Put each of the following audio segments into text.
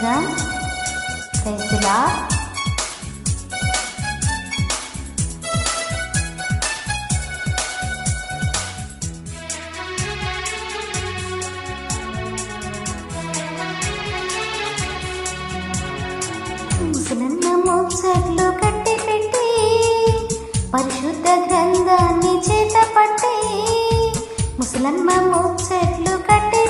చేసిన? పెన్సిలా పరిశుద్ధ గ్రంథాన్ని చేత పట్టి ముసలమ్మ ముచ్చట్లు కట్టి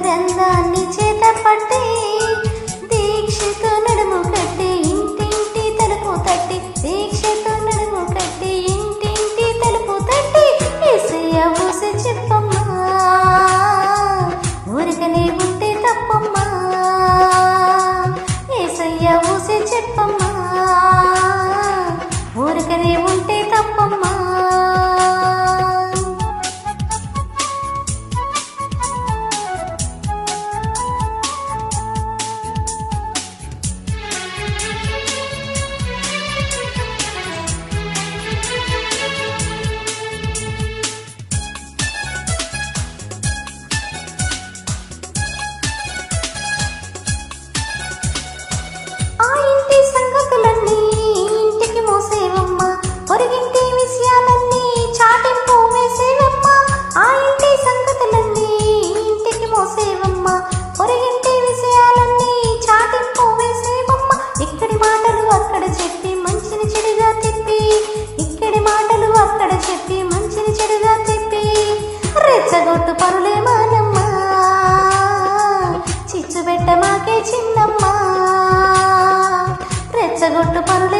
గ్రంథాన్ని చేత పట్టు చిన్నమ్మా. రెచ్చగొట్టు పనులు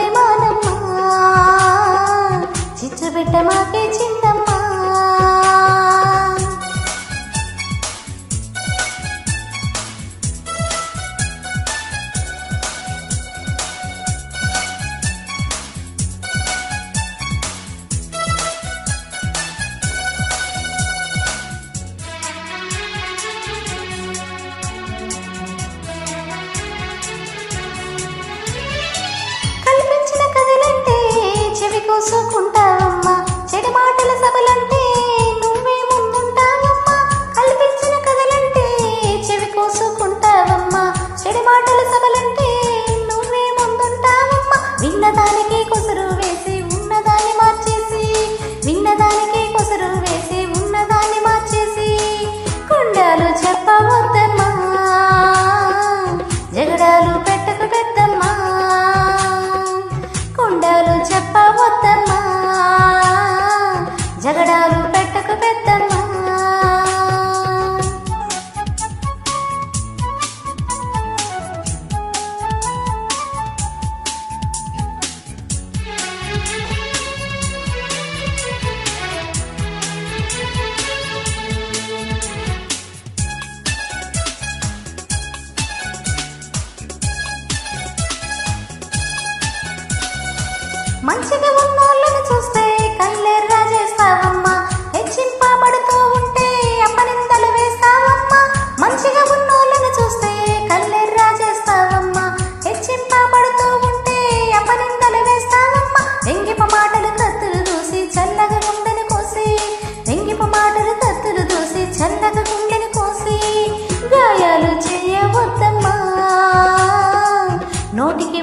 esposo junto మంచిగా ఉన్నోళ్ళని చూస్తే కళ్ళెర్రా చేస్తావమ్మా. హెచ్చింపబడుతూ ఉంటే అపనిందలు వేస్తావమ్మా. మంచిగా ఉన్నోళ్ళని చూస్తే కళ్ళెర్రా చేస్తావమ్మా. హెచ్చింపబడుతూ ఉంటే అపనిందలు వేస్తావమ్మా. ఎంగిప మాటలు కత్తులు దూసి చల్లగా గుండెని కోసి. ఎంగిప మాటలు కత్తులు దూసి చల్లగా గుండెని కోసి. గాయాలు చేయవద్దమ్మా. నోటికి